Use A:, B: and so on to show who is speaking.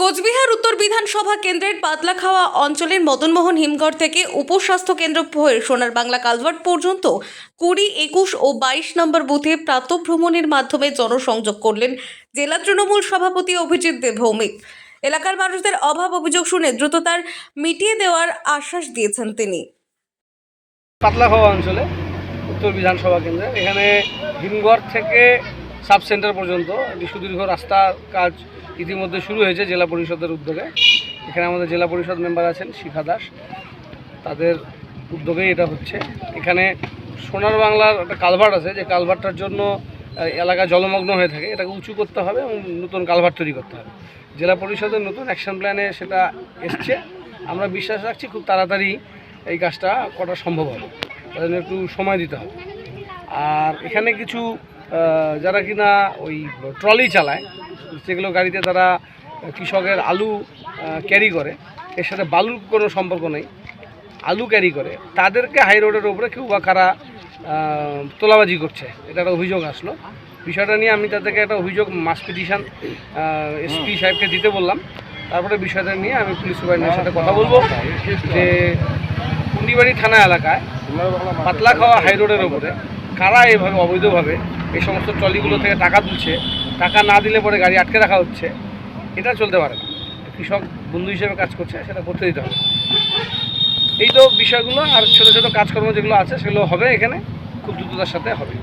A: কোচবিহার উত্তর বিধানসভা কেন্দ্রের পাতলাখাওয়া অঞ্চলের মদনমোহন হিমঘর থেকে উপস্বাস্থ্য কেন্দ্র হয়ে সোনার বাংলা কালভার্ট পর্যন্ত কুড়ি, একুশ ও বাইশ নম্বর বুথে প্রাতভ্রমণের মাধ্যমে জনসংযোগ করলেন জেলা তৃণমূল সভাপতি অভিজিৎ দেবভৌমিক। এলাকার মানুষদের অভাব অভিযোগ শুনে দ্রুত তার মিটিয়ে দেওয়ার আশ্বাস দিয়েছেন তিনি।
B: পাতলাখাওয়া অঞ্চলে উত্তর বিধানসভা কেন্দ্রে, এখানে হিমঘর থেকে সাব সেন্টার পর্যন্ত সুদীর্ঘ রাস্তার কাজ ইতিমধ্যে শুরু হয়েছে জেলা পরিষদের উদ্যোগে। এখানে আমাদের জেলা পরিষদ মেম্বার আছেন শিখা দাস। তাদের উদ্যোগেই এটা হচ্ছে। এখানে সোনার বাংলার একটা কালভার্ট আছে, যে কালভার্টটার জন্য এলাকা জলমগ্ন হয়ে থাকে। এটাকে উঁচু করতে হবে এবং নতুন কালভার্ট তৈরি করতে হবে। জেলা পরিষদের নতুন অ্যাকশন প্ল্যানে সেটা এসছে। আমরা বিশ্বাস রাখছি খুব তাড়াতাড়ি এই কাজটা করা সম্ভব হবে। জন্য একটু সময় দিতে হবে। আর এখানে কিছু যারা কিনা ওই ট্রলি চালায় যেগুলো গাড়িতে তারা কৃষকের আলু ক্যারি করে। এর সাথে বালুর কোনো সম্পর্ক নেই। আলু ক্যারি করে। তাদেরকে হাই রোডের উপরে কেউ বা কারা তোলাবাজি করছে। এটা একটা অভিযোগ আসলো। বিষয়টা নিয়ে আমি তাদেরকে একটা অভিযোগ মাস পিটিশন এসপি সাহেবকে দিতে বললাম। তারপরে বিষয়টা নিয়ে আমি পুলিশ সুপারিনের সাথে কথা বলব। যে কুন্ডিবাড়ি থানা এলাকায় পাতলা খাওয়া হাই রোডের ওপরে কারা এভাবে অবৈধভাবে এই সমস্ত ট্রলিগুলো থেকে টাকা তুলছে। টাকা না দিলে পরে গাড়ি আটকে রাখা হচ্ছে। এটা চলতে পারে না। কৃষক বন্ধু হিসেবে কাজ করছে, সেটা করতে দিতে হবে। এই তো বিষয়গুলো, আর ছোটো ছোটো কাজকর্ম যেগুলো আছে, সেগুলো হবে এখানে। খুব দ্রুততার সাথে হবে।